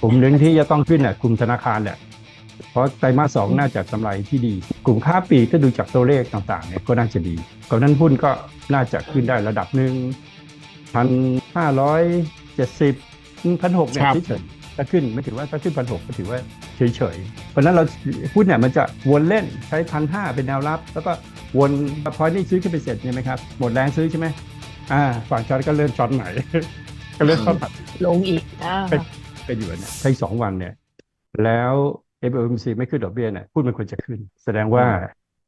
กลุ่มหนึ่งที่จะต้องขึ้นเนี่ยกลุ่มธนาคารแหละเพราะไตรมาสสองน่าจะกำไรที่ดี กลุ่มค้าปลีกถ้าดูจากตัวเลขต่างๆเนี่ยก็น่าจะดีก่อนนั้นหุ้นก็น่าจะขึ้นได้ระดับหนึ่งพันห้าร้อยเจ็ดสิบพันหกเนี่ยครับเฉยๆถ้าขึ้นไม่ถือว่าถ้าขึ้นพันหกก็ถือว่าเฉยๆเพราะฉะนั้นเราหุ้นเนี่ยมันจะวนเล่นใช้พันห้าเป็นแนวรับ แล้วก็วนพอนี่ซื้อขึ้นไปเสร็จใช่ไหมครับหมดแรงซื้อใช่ไหมอ่าฝั่งช็อตก็เริ่มช็อตใหม่ก็เริ่มช็อตใหม่ลงอีกอ่า เป็นอยู่เนี่ยใช้สองวันเนี่ย แล้ว FOMC ไม่ขึ้นดอกเบี้ยเนี่ยพูดมันควรจะขึ้น แสดงว่า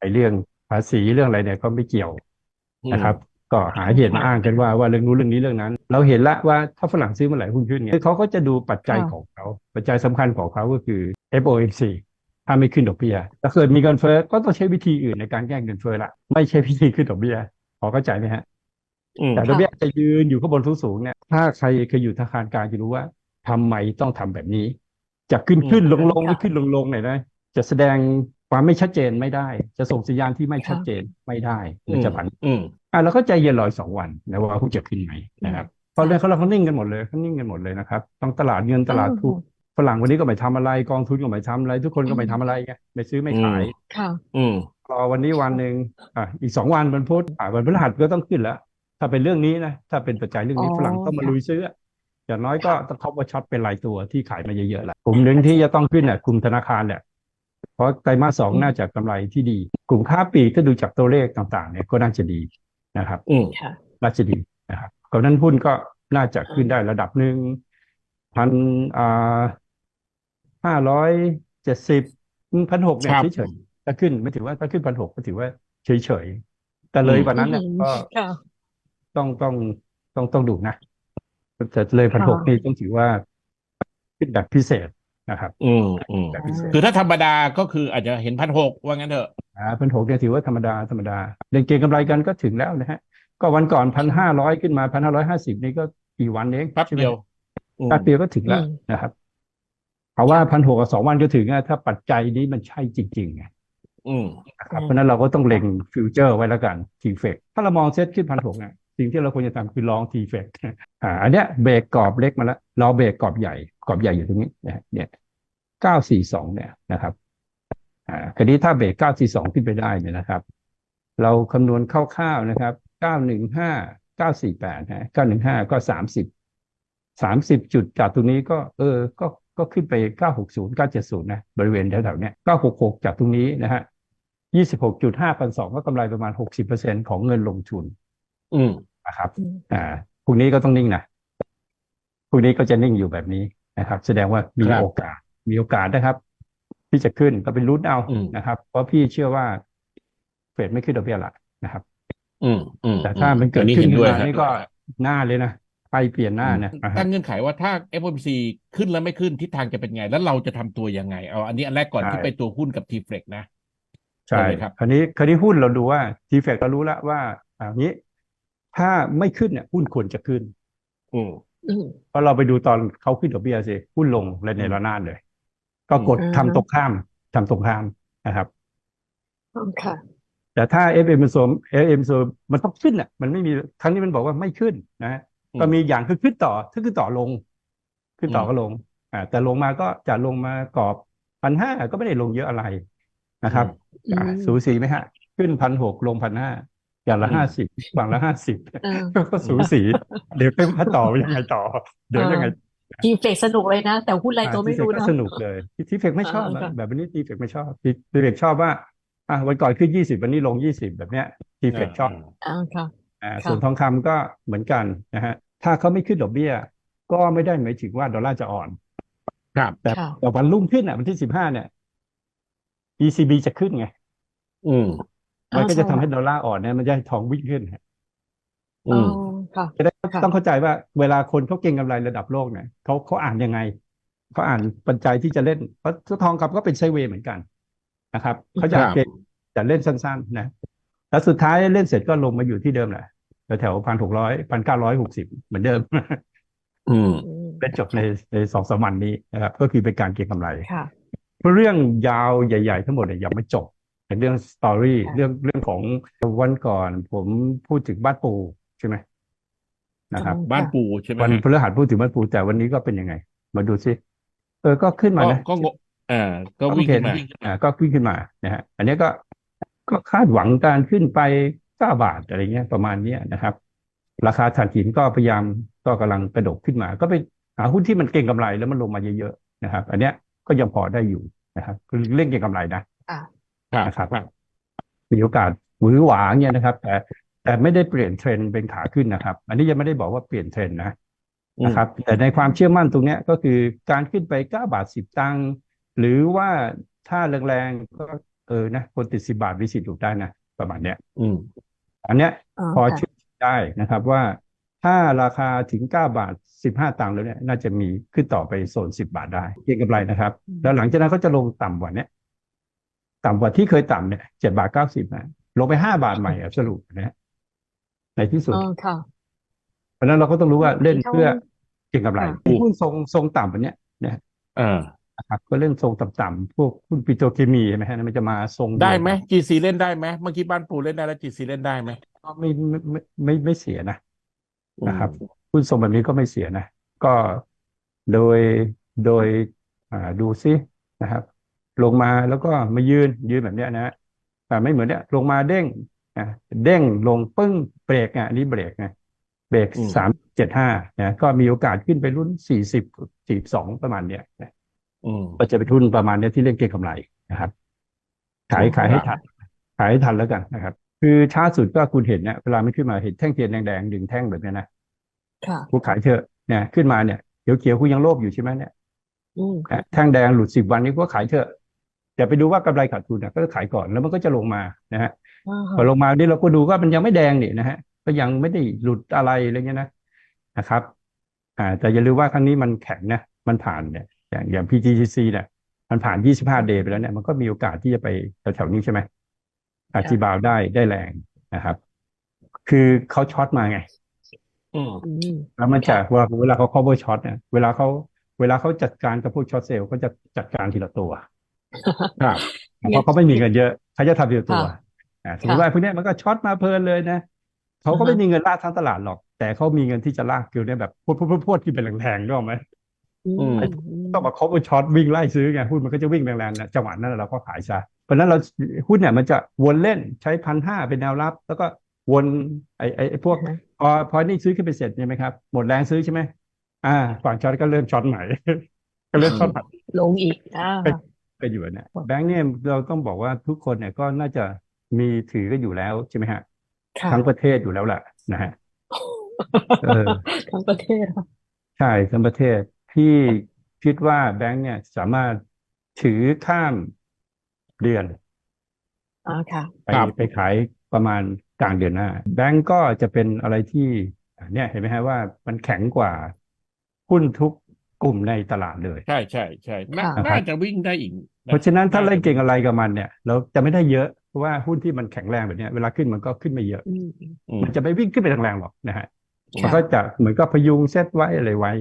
ไอ้เรื่องภาษีเรื่องอะไรเนี่ยก็ไม่เกี่ยวนะครับ ก็หาเหตุมาอ้างกันว่าว่าเรื่องนู้นเรื่องนี้เรื่องนั้น เราเห็นละว่าถ้าฝรั่งซื้อเมื่อไหร่หุ้นขึ้นเนี่ยเขาก็จะดูปัจจัยของเขา ปัจจัยสำคัญของเขาก็คือ FOMC ถ้าไม่ขึ้นดอกเบี้ยถ้าเกิดมีเงินเฟ้อก็ต้องใช้วิธีอื่นในการแก้เงินเฟ้อละไม่ใช่วิธีขึ้นดอกเบี้ยพอเข้าใจไหมฮะอืมแต่ดอกเบี้ยจะยืนอยู่ข้างบนสูงๆเนี่ยถ้าใครเคยอยู่ธนาคารกลางจะรู้ว่า ทำไมต้องทำแบบนี้ จะขึ้นอืมขึ้นลงลงค่ะขึ้นลงลงเนี่ยนะจะแสดงความไม่ชัดเจนไม่ได้ จะส่งสัญญาณที่ไม่ชัดเจนไม่ได้มันจะผันอืมอะเราก็ใจเย็นรออีกสองวันนะว่าหุ้นจะขึ้นไหมนะครับเพราะเรื่องเขาเราเขานิ่งกันหมดเลยเขานิ่งกันหมดเลยนะครับต้องตลาดเงินตลาดทุนฝรั่งวันนี้ก็ไม่ทำอะไรกองทุนก็ไม่ทำอะไร ทุกคนก็ไม่ทำอะไรไงไม่ซื้อไม่ขายค่ะ อืมรอวันนี้วันหนึ่งอะอีกสองวันวันพุธอะวันพฤหัสก็ต้องขึ้นแล้ว ถ้าเป็นเรื่องนี้นะถ้าเป็นปัจจัยเรื่องนี้อ๋อฝรั่งต้องมาค่ะลุยซื้อ อะอย่างน้อยก็ต้องเขาว่าช็อตเป็นรายตัวที่ขายมาเยอะๆแหละกลุ่มหนึ่งที่จะต้องขึ้นเนี่ยกลุ่มธนาคารแหละเพราะไตรมาสสองน่าจะกำไรที่ดี กลุ่มค้าปลีกถ้าดูจากตัวเลขต่างๆเนี่ยก็น่าจะดีนะครับ อืมค่ะน่าจะดีนะครับก่อนนั้นหุ้นก็น่าจะขึ้นได้ระดับหนึ่งพันอ่าห้าร้อยเจ็ดสิบพันหกเนี่ยครับเฉยๆถ้าขึ้นไม่ถือว่าถ้าขึ้นพันหกก็ถือว่าเฉยๆแต่เลยกว่านั้นเนี่ยก็ค่ะต้องต้องต้องต้องดูนะ แต่เลยพันหกค่ะนี่ต้องถือว่าขึ้นแบบพิเศษนะครับอืมอืมแบบพิเศษคือถ้าธรรมดาก็คืออาจจะเห็นพันหกว่างั้นเถอะอ่าพันหกเนี่ยถือว่าธรรมดาธรรมดาเล่นเกงกำไรกันก็ถึงแล้วนะฮะ ก็วันก่อนพันห้าร้อยขึ้นมาพันห้าร้อยห้าสิบนี่ก็กี่วันเองแป๊บใช่ไหมเดียวอืมแป๊บเดียวก็ถึงแล้วอืมนะครับเพราะว่าพันหกกับสองวันก็ถึงอะถ้าปัจจัยนี้มันใช่จริงๆไงอืมนะครับอืมเพราะฉะนั้นเราก็ต้องเล็งฟิวเจอร์ไว้แล้วกันทีเฟกถ้าเรามองเซ็ตขึ้นพันหกเนี่ย สิ่งที่เราควรจะทำคือลองทีเฟกอ่าอันเนี้ยเบรกกรอบเล็กมาแล้วเรอเบรกกรอบใหญ่กรอบใหญ่อยู่ตรงนี้นะเนี่ยเก้าสี่สองเนี่ยนะครับอ่าคราวนี้ถ้าเบรกเก้าสี่สองขึ้นไปได้เนี่ยนะครับ เราคำนวณคร่าวๆนะครับเก้าหนึ่งห้าเก้าสี่แปดฮะเก้าหนึ่งห้าก็สามสิบสามสิบจุดจากตรงนี้ก็เออก็ก็ขึ้นไปเก้าหกศูนย์เก้าเจ็ดศูนย์นะ บริเวณแถวๆเนี้ยเก้าหกหกจากตรงนี้นะฮะยี่สิบหกจุดห้าพันสองก็กำไรประมาณหกสิบเปอร์เซ็นของเงินลงทุน อืม นะครับอืมอ่าพรุ่งนี้ก็ต้องนิ่งนะพรุ่งนี้ก็จะนิ่งอยู่แบบนี้นะครับ แสดงว่ามีครับโอกาส มีโอกาสนะครับ ที่จะขึ้นก็เป็นลุ้นเอาอืมนะครับ เพราะพี่เชื่อว่าเฟดไม่ขึ้นดอกเบี้ยละนะครับ อืมอืมแต่ถ้ามันเกิดอัขึ้นเห็ขึ้นด้วยมาครับนี่ก็หน้าเลยนะไปเปลี่ยนหน้านะนะฮะตั้งเงื่อนไขว่าถ้า FOMC ขึ้นแล้วไม่ขึ้นทิศทางจะเป็นไง แล้วเราจะทำตัวยังไงเอาอันนี้อันแรกก่อนใช่ที่ไปตัวหุ้นกับทีเฟกนะใช่ได้เลยครับคราวนี้คราวนี้หุ้นเราดูว่าทีเฟกเรารู้แล้วว่าอ่านี้ ถ้าไม่ขึ้นเนี่ยหุ้นควรจะขึ้นอืมอืมเพราะเราไปดูตอนเขาขึ้นดอกเบี้ยสิหุ้นลงเลยในระนาดเลย ก็กดอืมทำตรงข้ามทำตรงข้ามนะครับค่ะแต่ถ้า FM โซม FM โซมันต้องขึ้นอะ มันไม่มีครั้งนี้มันบอกว่าไม่ขึ้นนะอืมก็มีอย่างคือขึ้นต่อถ้าขึ้นต่อลง ขึ้นต่ออืมก็ลงอ่าแต่ลงมาก็จะลงมากรอบพันห้าก็ไม่ได้ลงเยอะอะไรนะครับอืมอ่าสูสีไหมฮะ ขึ้นพันหกลงพันห้า อย่างละอืมห้าสิบฝั่งละห้าสิบเออก็สูสี เดี๋ยวไปพัดต่อยังไงต่อ เดี๋ยวยังไงทีเฟกสนุกเลยนะ แต่หุ้นอะไรตัวไม่รู้ทีเฟกก็นะสนุกเลยทีเฟกไม่ชอบอะอ่าค่ะแบบนี้ทีเฟกไม่ชอบทีเฟกชอบว่าอะวันก่อนขึ้นยี่สิบวันนี้ลงยี่สิบแบบเนี้ยทีเฟกชอบอ่าค่ะอ่าค่ะส่วนทองคำก็เหมือนกันนะฮะถ้าเขาไม่ขึ้นดอกเบี้ย ก็ไม่ได้หมายถึงว่าดอลลาร์จะอ่อน ครับแต่ค่ะแต่วันรุ่งขึ้นอะวันที่สิบห้าเนี่ย ECB จะขึ้นไง อืม มันก็จะอ่าทำใช่ให้ดอลลาร์อ่อนเนี่ยมันจะให้ทองวิ่งขึ้นฮะอืมอ๋อค่ะจะได้ค่ะต้องเข้าใจว่าเวลาคนเขาเก็งกำไรระดับโลกเนี่ยเขาเขาอ่านยังไงเขาอ่านปัจจัยที่จะเล่นเพราะทองคำก็เป็นไซด์เวย์เหมือนกันนะครับเขาจะครับเก็งจะเล่นสั้นๆนะแล้วสุดท้ายเล่นเสร็จก็ลงมาอยู่ที่เดิมแหละแถวพันหกร้อยพันเก้าร้อยหกสิบเหมือนเดิม อืมอืมเป็นจบในในสองสามวันนี้นะครับก็คือเป็นการเก็งกำไรค่ะเพราะเรื่องยาวใหญ่ ๆ ทั้งหมดเนี่ยยังไม่จบ เป็นเรื่องสตอรี่ค่ะเรื่องเรื่องของวันก่อน ผมพูดถึงบ้านปูใช่ไหมนะครับอืมบ้านปูใช่ไหมวันฮะพฤหัสพูดถึงบ้านปูแต่วันนี้ก็เป็นยังไง มาดูซิเออก็ขึ้นมาก็นะก็งอ่าก็วิ่งขึ้นมาอ่าก็วิ่งขึ้นมานะฮะอันนี้ก็ก็คาดหวังการขึ้นไปเก้าบาทอะไรเงี้ยประมาณเนี้ยนะครับ ราคาถ่านหินก็พยายามก็กำลังกระดกขึ้นมา ก็ไปหาหุ้นที่มันเก็งกำไรแล้วมันลงมาเยอะๆนะครับ อันเนี้ยก็ยังพอได้อยู่นะครับคือเล่นเก็งกำไรนะอ่าครับ นะครับมีโอกาสหวือหวาเนี่ยนะครับ แต่แต่ไม่ได้เปลี่ยนเทรนด์เป็นขาขึ้นนะครับ อันนี้ยังไม่ได้บอกว่าเปลี่ยนเทรนด์นะอืมนะครับ แต่ในความเชื่อมั่นตรงเนี้ยก็คือการขึ้นไปเก้าบาทสิบตังค์หรือว่าถ้าแรงๆก็เออนะคนติดสิบาทมีสิทธิ์ถูกได้นะประมาณเนี้ย อืม อันเนี้ยอ๋อพอค่ะเชื่อได้นะครับว่าถ้าราคาถึงเก้าบาทสิบห้าตังค์แล้วเนี่ยน่าจะมีขึ้นต่อไปโซนสิบบาทได้ เก็งกำไรนะครับ แล้วหลังจากนั้นก็จะลงต่ำกว่าเนี้ย ต่ำกว่าที่เคยต่ำเนี่ยเจ็ดบาทเก้าสิบนะลงไปห้าบาทใหม่สรุปนะฮะในที่สุดอ๋อค่ะเพราะฉะนั้นเราก็ต้องรู้ว่าเล่นเพื่อเก็งกำไรค่ะหุ้นทรงทรงต่ำแบบเนี้ยนะอ่านะครับก็เล่นทรงต่ำๆพวกหุ้นปิโตรเคมีใช่ไหมฮะมันจะมาทรงเยวได้ไหม GC เล่นได้ไหมเมื่อกี้บ้านปูเล่นได้แล้ว GC เล่นได้ไหมก็ไม่ไม่ไม่ไม่ไม่เสียนะอืมนะครับหุ้นทรงแบบนี้ก็ไม่เสียนะ ก็โดยโดยอ่าดูซินะครับ ลงมาแล้วก็มายืนยืนแบบเนี้ยนะแต่ไม่เหมือนเนี้ยลงมาเด้งนะเด้งลงปึ้งเบรกอะอันนี้เบรกนะเบรกอืมสามเจ็ดห้านะก็มีโอกาสขึ้นไปรุ่นสี่สิบสี่สองประมาณเนี้ยนะอืมก็จะเป็นหุ้นประมาณเนี้ยที่เล่นเก็งกำไรนะครับ ขายขายให้ทันขายให้ทันแล้วกันนะครับ คือช้าสุดก็คุณเห็นเนี่ยเวลาไม่ขึ้นมาเห็นแท่งเทียนแดงๆดึงแท่งแบบเนี้ยนะค่ะคุณขายเถอะเนี่ยขึ้นมาเนี่ยเขียวเขียวๆคุณยังโลภอยู่ใช่ไหมเนี่ยอืมนะแท่งแดงหลุดสิบวันนี้ก็ขายเถอะ อย่าไปดูว่ากำไรขาดทุนนะก็ขายก่อนแล้วมันก็จะลงมานะฮะอ่าพอลงมานี่เราก็ดูว่ามันยังไม่แดงนี่นะฮะก็ยังไม่ได้หลุดอะไรอะไรเงี้ยนะนะครับ อ่าแต่อย่าลืมว่าครั้งนี้มันแข็งนะมันผ่านเนี่ยอย่างอย่าง PTGC เนี่ยมันผ่าน 25 เดย์ไปแล้วเนี่ยมันก็มีโอกาสที่จะไปแถวๆนี้ใช่ไหมอาจีบาวได้ได้แรงนะครับ คือเขาช็อตมาไงอืมอืมแล้วมันจะเวลาเวลาเขา cover ช็อตเนี่ย เวลาเขาเวลาเขาจัดการกับพวกช็อตเซลล์เขาจะจัดการทีละตัว ครับเพราะเขาไม่มีเงินเยอะเขาจะทำทีละตัวค่ะอ่าสมมติว่าพวกเนี้ยมันก็ช็อตมาเพลินเลยนะเขาก็อ่าฮะไม่มีเงินลากทั้งตลาดหรอก แต่เขามีเงินที่จะลากคิวเนี่ยแบบพวดพวดพวดพวดที่เป็นแรงๆด้วยไหมอืมอืมอืมต้องมา cover ช็อตวิ่งไล่ซื้อไงหุ้นมันก็จะวิ่งแรงๆนะจังหวะนั้นเราก็ขายซะเพราะฉะนั้นเราหุ้นเนี่ยมันจะวนเล่นใช้พันห้าเป็นแนวรับ แล้วก็วนไอ้ไอ้ไอ้พวกอ่าฮะพอพอนี่ซื้อขึ้นไปเสร็จใช่ไหมครับหมดแรงซื้อใช่ไหมอ่าฝั่งช็อตก็เริ่มช็อตใหม่ก็เริ่มช็อตใหม่ลงอีกอ่า ก็อยู่เนี่ยแบงค์เนี่ยเราต้องบอกว่าทุกคนเนี่ยก็น่าจะมีถือกันอยู่แล้วใช่ไหมฮะค่ะทั้งประเทศอยู่แล้วแหละนะฮะเออทั้งประเทศค่ะใช่ทั้งประเทศที่คิดว่าแบงค์เนี่ยสามารถถือข้ามเดือนอ่าค่ะไปครับไปขายประมาณกลางเดือนหน้า แบงก์ก็จะเป็นอะไรที่อะเนี่ยเห็นไหมฮะว่ามันแข็งกว่าหุ้นทุก กลุ่มในตลาดเลย ใช่ใช่ใช่น่าค่ะน่าจะวิ่งได้อีก เพราะฉะนั้นถ้าน่เล่นจะเก่งอะไรกับมันเนี่ย เราจะไม่ได้เยอะเพราะว่าหุ้นที่มันแข็งแรงแบบเนี้ยเวลาขึ้นมันก็ขึ้นไม่เยอะอืมอืมมันจะไม่วิ่งขึ้นไปแรงๆหรอกนะฮะค่ะมันก็จะเหมือนก็พยุงเซตไว้อะไรไว้